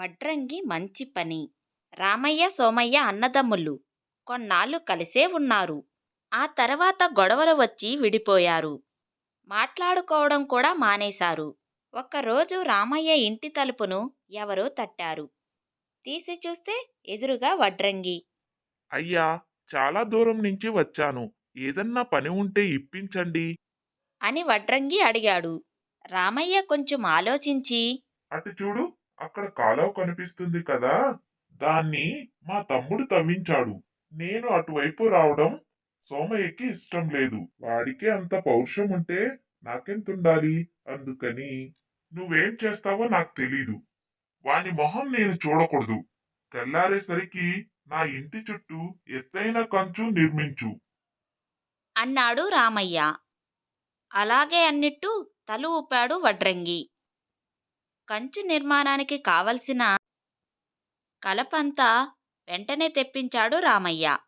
వడ్రంగి మంచి పని. రామయ్య సోమయ్య అన్నదమ్ములు. కొన్నాళ్ళు కలిసే ఉన్నారు. ఆ తర్వాత గొడవలు వచ్చి విడిపోయారు. మాట్లాడుకోవడం కూడా మానేశారు. ఒక్కరోజు రామయ్య ఇంటి తలుపును ఎవరో తట్టారు. తీసి చూస్తే ఎదురుగా వడ్రంగి. అయ్యా చాలా దూరం నుంచి వచ్చాను. ఏదన్నా పని ఉంటే ఇప్పించండి. అని వడ్రంగి అడిగాడు. రామయ్య కొంచెం ఆలోచించి అటు చూడు. అక్కడ కాలువ కనిపిస్తుంది కదా దాన్ని మా తమ్ముడు తవ్వించాడు. నేను అటువైపు రావడం సోమయ్యకి ఇష్టం లేదు. వాడికి అంత పౌరుషం ఉంటే నాకెంతుండాలి? అందుకని నువ్వేం చేస్తావో నాకు తెలీదు. వాని మొహం నేను చూడకూడదు. తెల్లారేసరికి నా ఇంటి చుట్టూ ఎత్తైన కంచు నిర్మించు. అన్నాడు రామయ్య. అలాగే అన్నిట్టు తల ఊపాడు వడ్రంగి. కంచు నిర్మాణానికి కావలసిన కలపంతా వెంటనే తెప్పించాడు రామయ్య.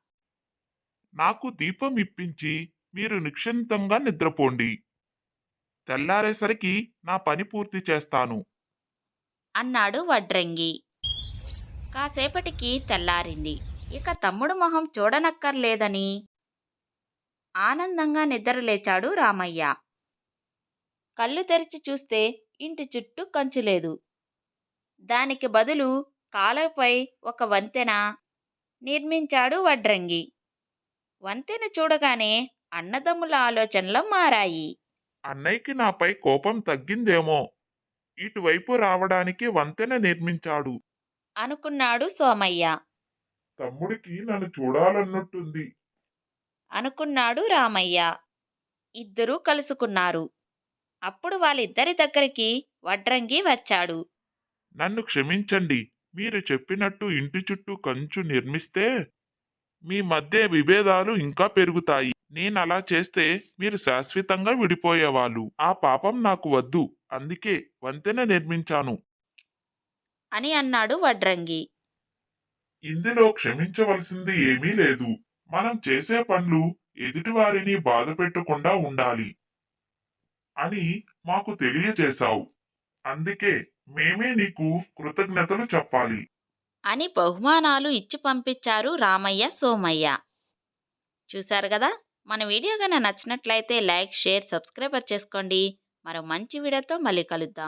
నాకు దీపం ఇప్పించి మీరు నిక్షింతంగా నిద్రపోండి. తెల్లారేసరికి నా పని పూర్తి చేస్తాను. అన్నాడు వడ్రంగి. కాసేపటికి తెల్లారింది. ఇక తమ్ముడు మొహం చూడనక్కర్లేదని ఆనందంగా నిద్రలేచాడు రామయ్య. కళ్ళు తెరిచి చూస్తే ఇంటి చుట్టూ కంచు లేదు. దానికి బదులు కాలువపై ఒక వంతెన నిర్మించాడు వడ్రంగి. వంతెన చూడగానే అన్నదమ్ముల ఆలోచనలు మారాయి. అన్నయ్యకి నాపై కోపం తగ్గిందేమో. ఇటువైపు రావడానికి వంతెన నిర్మించాడు. అనుకున్నాడు సోమయ్య. తమ్ముడికి నన్ను చూడాలన్నట్టుంది. అనుకున్నాడు రామయ్య. ఇద్దరూ కలుసుకున్నారు. అప్పుడు వాళ్ళిద్దరి దగ్గరికి వడ్రంగి వచ్చాడు. నన్ను క్షమించండి మీరు చెప్పినట్టు ఇంటి చుట్టూ కంచు నిర్మిస్తే మీ మధ్య విభేదాలు ఇంకా పెరుగుతాయి. నేను అలా చేస్తే మీరు శాశ్వతంగా విడిపోయేవాళ్ళు. ఆ పాపం నాకు వద్దు అందుకే వంతెన నిర్మించాను. అని అన్నాడు వడ్రంగి. ఇందులో క్షమించవలసింది ఏమీ లేదు. మనం చేసే పనులు ఎదుటివారిని బాధ పెట్టకుండా ఉండాలి. అని మాకు తెలియజేశావు. అందుకే మేమే నీకు కృతజ్ఞతలు చెప్పాలి. అని బహుమానాలు ఇచ్చి పంపించారు రామయ్య సోమయ్య. చూశారు కదా? మన వీడియో కనుక నచ్చినట్లయితే లైక్ షేర్ సబ్స్క్రైబర్ చేసుకోండి. మరో మంచి వీడియోతో మళ్ళీ కలుద్దాం.